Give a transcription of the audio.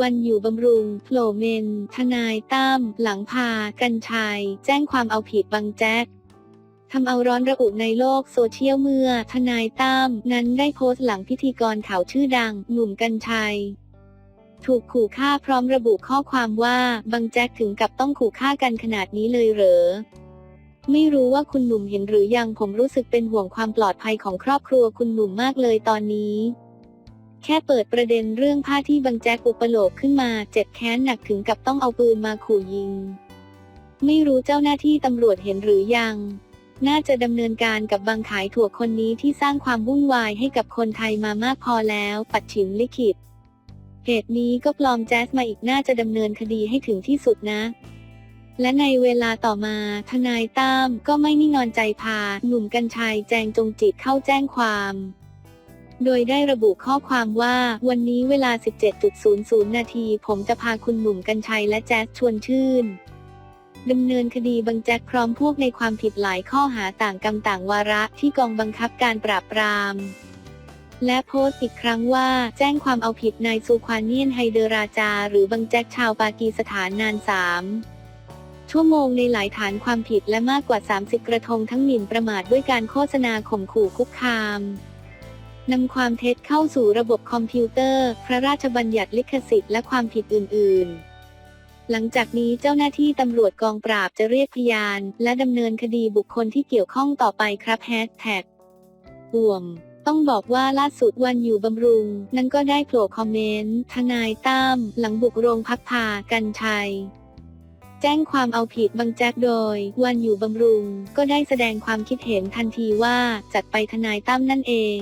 วันอยู่บำรุงโผล่เมน ทนายตั้มหลังพา กันชัย แจ้งความเอาผิดบังแจ๊กทำเอาร้อนระอุในโลกโซเชียลเมื่อ ทนายตั้มนั้นได้โพสต์หลังพิธีกรข่าวชื่อดัง หนุ่มกันชัย ถูกขู่ฆ่าพร้อมระบุข้อความว่าบังแจ๊กถึงกับต้องขู่ฆ่ากันขนาดนี้เลยเหรอไม่รู้ว่าคุณหนุ่มเห็นหรือยังผมรู้สึกเป็นห่วงความปลอดภัยของครอบครัวคุณหนุ่มมากเลยตอนนี้ แค่เปิดประเด็นเรื่องผ้าที่บังแจ๊กอุปโลกขึ้นมา เจ็บแค้นหนักถึงกับต้องเอาปืนมาขู่ยิง ไม่รู้เจ้าหน้าที่ตำรวจเห็นหรือยัง น่าจะดำเนินการกับบังขายถั่วคนนี้ที่สร้างความวุ่นวายให้กับคนไทยมามากพอแล้ว ปัดฉิมลิขิตเหตุนี้ก็ปลอมแจ๊สมาอีกน่าจะดำเนินคดีให้ถึงที่สุดนะ และในเวลาต่อมา ทนายตั้มก็ไม่นิ่งนอนใจพา หนุ่มกัญชัยแจงจงจิตเข้าแจ้งความ โดยได้ระบุข้อความว่า วันนี้เวลา 17.00 นาทีผมจะพาคุณหนุ่มกัญชัยและแจ๊สชวนชื่นดำเนินคดีบังแจ็คพร้อมพวกในความผิดหลายข้อหาต่างกรรมต่างวาระที่กองบังคับการปราบปราม และโพสต์อีกครั้งว่าแจ้งความเอาผิดนายซูควานเนียนไฮเดราจา หรือบังแจ็คชาวปากีสถานนานสามชั่วโมงในหลายฐานความผิดและมากกว่า 30 กระทงทั้งหมิ่นประมาทด้วยการโฆษณาข่มขู่คุกคาม นำความเท็จเข้าสู่ระบบคอมพิวเตอร์ พระราชบัญญัติลิขสิทธิ์และความผิดอื่น ๆ หลังจากนี้เจ้าหน้าที่ตำรวจกองปราบจะเรียกพยาน และดำเนินคดีบุคคลที่เกี่ยวข้องต่อไปครับแฮชแท็กอ่วม ต้องบอกว่าล่าสุดวันอยู่บำรุง นั้นก็ได้โผล่คอมเมนต์ ทนายตั้มหลังบุกโรงพักพากันชัยแจ้งความเอาผิดบังแจ๊กโดย วันอยู่บำรุง ก็ได้แสดงความคิดเห็นทันทีว่าจัดไปทนายตั้มนั่นเอง